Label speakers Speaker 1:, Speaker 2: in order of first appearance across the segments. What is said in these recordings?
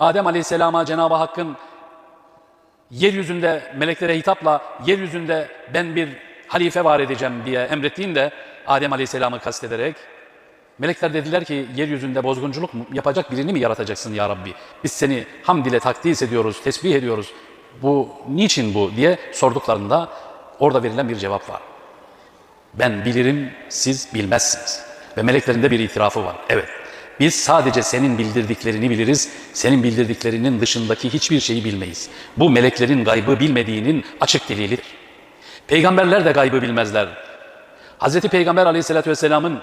Speaker 1: Adem Aleyhisselam'a Cenab-ı Hakk'ın yeryüzünde meleklere hitapla yeryüzünde ben bir halife var edeceğim diye emrettiğinde Adem Aleyhisselam'ı kastederek melekler dediler ki yeryüzünde bozgunculuk yapacak birini mi yaratacaksın ya Rabbi? Biz seni hamd ile takdis ediyoruz, tesbih ediyoruz. Bu niçin bu diye sorduklarında orada verilen bir cevap var. Ben bilirim, siz bilmezsiniz. Ve meleklerin de bir itirafı var. Evet, biz sadece senin bildirdiklerini biliriz, senin bildirdiklerinin dışındaki hiçbir şeyi bilmeyiz. Bu meleklerin gaybı bilmediğinin açık delilidir. Peygamberler de gaybı bilmezler. Hazreti Peygamber aleyhissalatü vesselamın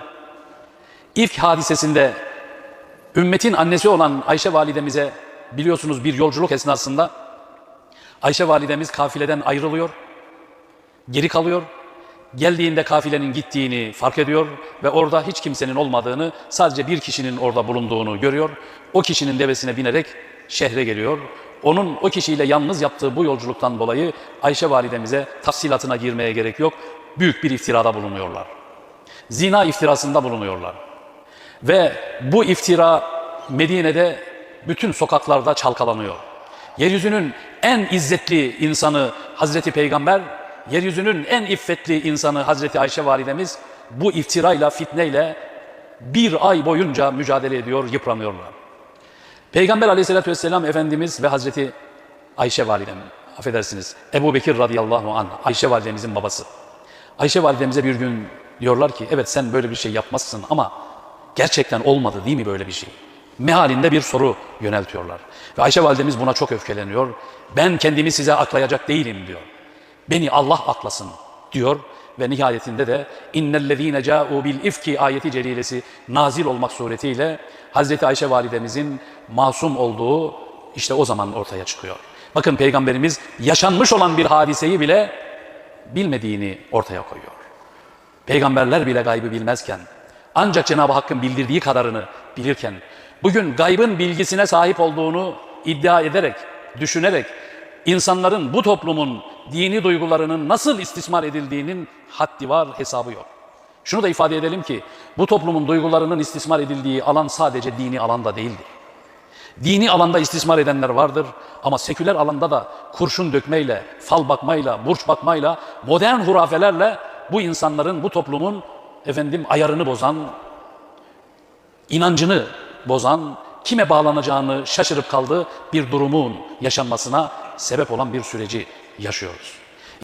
Speaker 1: ilk hadisesinde ümmetin annesi olan Ayşe validemize biliyorsunuz bir yolculuk esnasında Ayşe validemiz kafileden ayrılıyor, geri kalıyor. Geldiğinde kafilenin gittiğini fark ediyor ve orada hiç kimsenin olmadığını, sadece bir kişinin orada bulunduğunu görüyor. O kişinin devesine binerek şehre geliyor. Onun o kişiyle yalnız yaptığı bu yolculuktan dolayı Ayşe validemize tafsilatına girmeye gerek yok. Büyük bir iftirada bulunuyorlar. Zina iftirasında bulunuyorlar. Ve bu iftira Medine'de bütün sokaklarda çalkalanıyor. Yeryüzünün en izzetli insanı Hazreti Peygamber, yeryüzünün en iffetli insanı Hazreti Ayşe validemiz bu iftirayla, fitneyle bir ay boyunca mücadele ediyor, yıpranıyorlar. Peygamber aleyhissalatü vesselam Efendimiz ve Hazreti Ayşe validem, affedersiniz, Ebu Bekir radıyallahu anh, Ayşe validemizin babası. Ayşe validemize bir gün diyorlar ki, evet sen böyle bir şey yapmazsın ama gerçekten olmadı değil mi böyle bir şey? Mehalinde bir soru yöneltiyorlar. Ve Ayşe validemiz buna çok öfkeleniyor. Ben kendimi size aklayacak değilim diyor. Beni Allah aklasın diyor ve nihayetinde de innellezine ca'u bil ifki ayeti celilesi nazil olmak suretiyle Hazreti Ayşe validemizin masum olduğu işte o zaman ortaya çıkıyor. Bakın peygamberimiz yaşanmış olan bir hadiseyi bile bilmediğini ortaya koyuyor. Peygamberler bile gaybı bilmezken, ancak Cenab-ı Hakk'ın bildirdiği kadarını bilirken, bugün gaybın bilgisine sahip olduğunu iddia ederek, düşünerek, insanların, bu toplumun dini duygularının nasıl istismar edildiğinin haddi var, hesabı yok. Şunu da ifade edelim ki, bu toplumun duygularının istismar edildiği alan sadece dini alanda değildir. Dini alanda istismar edenler vardır ama seküler alanda da kurşun dökmeyle, fal bakmayla, burç bakmayla, modern hurafelerle bu insanların, bu toplumun efendim ayarını bozan, inancını bozan, kime bağlanacağını şaşırıp kaldığı bir durumun yaşanmasına sebep olan bir süreci yaşıyoruz.